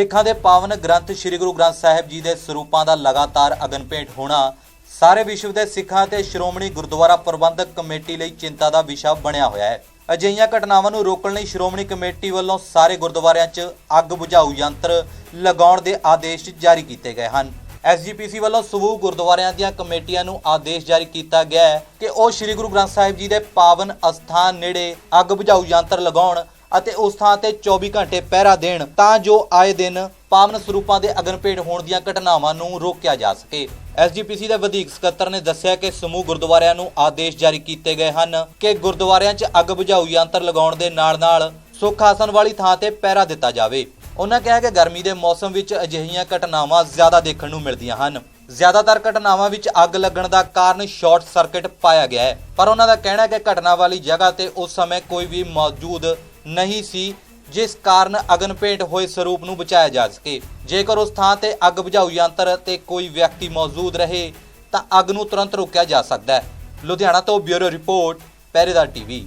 ਸਿੱਖਾਂ ਦੇ ਪਾਵਨ ਗ੍ਰੰਥ ਸ੍ਰੀ ਗੁਰੂ ਗ੍ਰੰਥ ਸਾਹਿਬ ਜੀ ਦੇ ਸਰੂਪਾਂ ਦਾ ਲਗਾਤਾਰ ਅਗਨ ਭੇਟ ਹੋਣਾ, ਸਾਰੇ ਵਿਸ਼ਵ ਦੇ ਸਿੱਖਾਂ ਤੇ ਸ਼੍ਰੋਮਣੀ ਗੁਰਦੁਆਰਾ ਪ੍ਰਬੰਧਕ ਕਮੇਟੀ ਲਈ ਚਿੰਤਾ ਦਾ ਵਿਸ਼ਾ ਬਣਿਆ ਹੋਇਆ ਹੈ। ਅਜਿਹੀਆਂ ਘਟਨਾਵਾਂ ਨੂੰ ਰੋਕਣ ਲਈ ਸ਼੍ਰੋਮਣੀ ਕਮੇਟੀ ਵੱਲੋਂ ਸਾਰੇ ਗੁਰਦੁਆਰਿਆਂ 'ਚ ਅੱਗ ਬੁਝਾਊ ਯੰਤਰ ਲਗਾਉਣ ਦੇ ਆਦੇਸ਼ ਜਾਰੀ ਕੀਤੇ ਗਏ ਹਨ। ਐਸਜੀਪੀਸੀ ਵੱਲੋਂ ਸਮੂਹ ਗੁਰਦੁਆਰਿਆਂ ਦੀਆਂ ਕਮੇਟੀਆਂ ਨੂੰ ਆਦੇਸ਼ ਜਾਰੀ ਕੀਤਾ ਗਿਆ ਹੈ ਕਿ ਉਹ ਸ੍ਰੀ ਗੁਰੂ ਗ੍ਰੰਥ ਸਾਹਿਬ ਜੀ ਦੇ ਪਾਵਨ ਅਸਥਾਨ ਨੇੜੇ ਅੱਗ ਬੁਝਾਊ ਯੰਤਰ ਲਗਾਉਣ ਅਤੇ ਉਸ ਥਾਂ ਤੇ 24 ਘੰਟੇ ਪਹਿਰਾ ਦੇਣ ਤਾਂ ਜੋ ਆਏ ਦਿਨ ਪਾਵਨ ਸਰੂਪਾਂ ਦੇ ਅਗਨ ਭੇਟ ਹੋਣ ਦੀਆਂ ਘਟਨਾਵਾਂ ਨੂੰ ਰੋਕਿਆ ਜਾ ਸਕੇ। ਐਸਜੀਪੀਸੀ ਦੇ ਵਧੇਕ ਸਕੱਤਰ ਨੇ ਦੱਸਿਆ ਕਿ ਸਮੂਹ ਗੁਰਦੁਆਰਿਆਂ ਨੂੰ ਆਦੇਸ਼ ਜਾਰੀ ਕੀਤੇ ਗਏ ਹਨ ਕਿ ਗੁਰਦੁਆਰਿਆਂ 'ਚ ਅੱਗ ਬੁਝਾਊ ਯੰਤਰ ਲਗਾਉਣ ਦੇ ਨਾਲ-ਨਾਲ ਸੁੱਖ ਆਸਣ ਵਾਲੀ ਥਾਂ ਤੇ ਪਹਿਰਾ ਦਿੱਤਾ ਜਾਵੇ। ਉਹਨਾਂ ਕਿਹਾ ਕਿ ਗਰਮੀ ਦੇ ਮੌਸਮ ਵਿੱਚ ਅਜਿਹੀਆਂ ਘਟਨਾਵਾਂ ਜ਼ਿਆਦਾ ਦੇਖਣ ਨੂੰ ਮਿਲਦੀਆਂ ਹਨ। ਜ਼ਿਆਦਾਤਰ ਘਟਨਾਵਾਂ ਵਿੱਚ ਅੱਗ ਲੱਗਣ ਦਾ ਕਾਰਨ ਸ਼ਾਰਟ ਸਰਕਟ ਪਾਇਆ ਗਿਆ ਹੈ, ਪਰ ਉਹਨਾਂ ਦਾ ਕਹਿਣਾ ਹੈ ਕਿ ਘਟਨਾ ਵਾਲੀ ਜਗ੍ਹਾ ਤੇ ਉਸ ਸਮੇਂ ਕੋਈ ਵੀ ਮੌਜੂਦ ਨਹੀਂ ਸੀ, ਜਿਸ ਕਾਰਨ ਅਗਨ ਭੇਟ ਹੋਏ ਸਰੂਪ ਨੂੰ ਬਚਾਇਆ ਜਾ ਸਕੇ। ਜੇਕਰ ਉਸ ਥਾਂ ਤੇ ਅੱਗ ਬੁਝਾਊ ਯੰਤਰ ਤੇ ਕੋਈ ਵਿਅਕਤੀ ਮੌਜੂਦ ਰਹੇ, ਤਾਂ ਅੱਗ ਨੂੰ ਤੁਰੰਤ ਰੋਕਿਆ ਜਾ ਸਕਦਾ ਹੈ। ਲੁਧਿਆਣਾ ਤੋਂ ਬਿਊਰੋ ਰਿਪੋਰਟ ਪਹਿਰੇਦਾਰ ਟੀਵੀ।